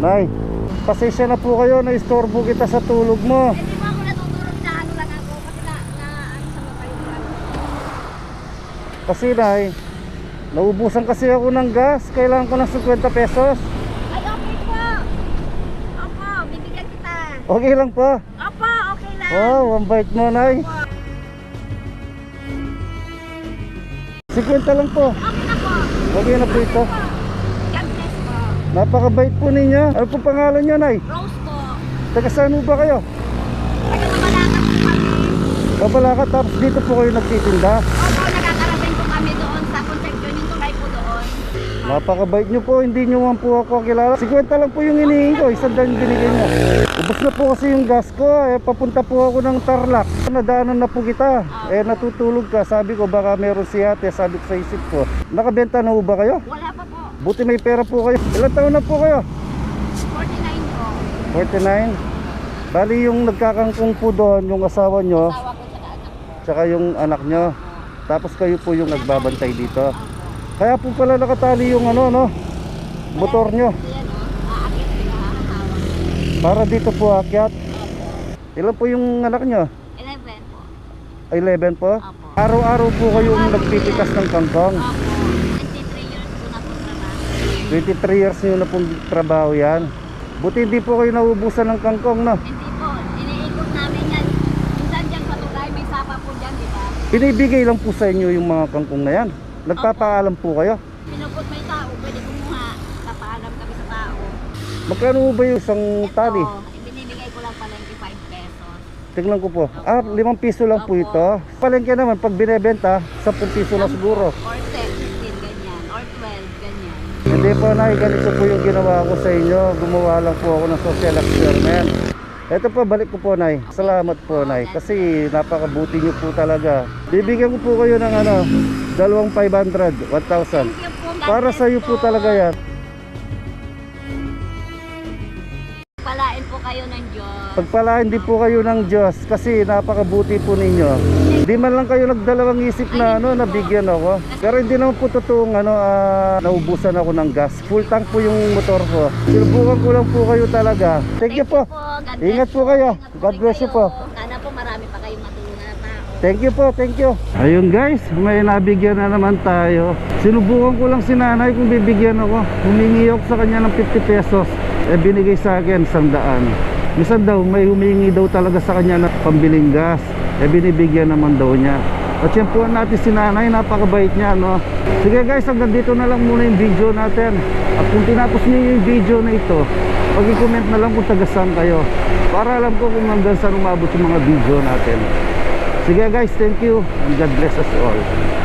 Nay, pasensya na po kayo na istorbo kita sa tulog mo. Hindi mo ako natutulog sa ano lang ako kasi na, na ano sa ano. Kasi Nay, naubusan kasi ako ng gas. Kailangan ko ng 50 pesos. Ay, okay po. Opo, bibigyan kita. Okay lang po. Opo, okay lang. Oh, one bite mo, Nay. Opo. 50 lang po. Okay na po. Okay na po ito. Po. Napakabait po ninyo. Ano po pangalan nyo, Nay? Rose po. Taga saan po ba kayo? Taga mamalakas po kami. Babalakat tapos dito po kayo nagtitinda. Opo, nakakarating po kami doon sa conception yung tulay po doon. Napakabait nyo po, hindi nyo man po ako kilala. 50 lang po yung hinihingi ko, isang yung binigay nyo. Ubus na po kasi yung gas ko, eh, papunta po ako ng Tarlac. Nadaanan na po kita, eh natutulog ka. Sabi ko baka meron si ate, sabi ko sa isip ko. Nakabenta na po ba kayo? Wala. Buti may pera po kayo. Ilang taon na po kayo? 49 po. 49? Bali yung nagkakangkong po doon, yung asawa nyo, Asawa ko sa anak ko. tsaka yung anak nyo. Tapos kayo po yung nagbabantay dito. Kaya po pala nakatali yung ano, no? Motor nyo. Ayan o, aakit sila, hahawak. Para dito po akyat. Ilan po yung anak nyo? 11 po. Ay, 11 po? Araw-araw po kayong nagpipitas ng kangkong. Opo. 23 years ko na po trabaho. 23 years nyo na pong trabaho yan. Buti hindi po kayo naubusan ng kangkong, no? Hindi po, iniikot namin yan. Minsan dyan sa tulay, may sapa po dyan, di ba? Binibigay lang po sa inyo yung mga kangkong na yan. Nagpapaalam po kayo. Pinupot may tao, pwede kumuha. Kapaalam kami sa tao. Magkano ba yung isang tali? Ito, ibinibigay ko lang pala 5 pesos. Tingnan ko po. Ah, 5 piso lang po ito. Palengke naman, pag binebenta, 10 piso lang siguro. Or 10, 15, ganyan. Or 12, ganyan. Hindi po, Nay. Ganito po yung ginawa ko sa inyo. Gumawa lang po ako ng social experiment. Ito po, balik ko po, Nay. Salamat po, Nay. Kasi napakabuti niyo po talaga. Bibigyan ko po kayo ng ano, dalawang 500, 1,000. Thank you po. God Para sa iyo po talaga yan. Kayo ng Diyos. Pagpalaan din po kayo ng Diyos kasi napakabuti po ninyo. Hindi man lang kayo nagdalawang isip na ano, nabigyan ako. Pero hindi naman po totoong ano, ah, naubusan ako ng gas. Full tank po yung motor ko. Sinubukan ko lang po kayo talaga. Thank you po. Ingat po kayo. God bless you po. Sana po marami pa kayong matulungan na tao. Thank you po, thank you. Ayun guys, may nabigyan na naman tayo. Sinubukan ko lang si nanay kung bibigyan ako. Humingi ako sa kanya ng 50 pesos. Eh binigay sa akin 100. Minsan daw may humingi daw talaga sa kanya ng pambiling gas. Eh binibigyan naman daw niya. At yan po natin si nanay, napakabait niya no. Sige guys, hanggang dito na lang muna yung video natin. At kung tinapos niyo yung video na ito, pag-comment na lang kung taga saan kayo. Para alam ko kung hanggang saan umabot yung mga video natin. Sige guys, thank you and God bless us all.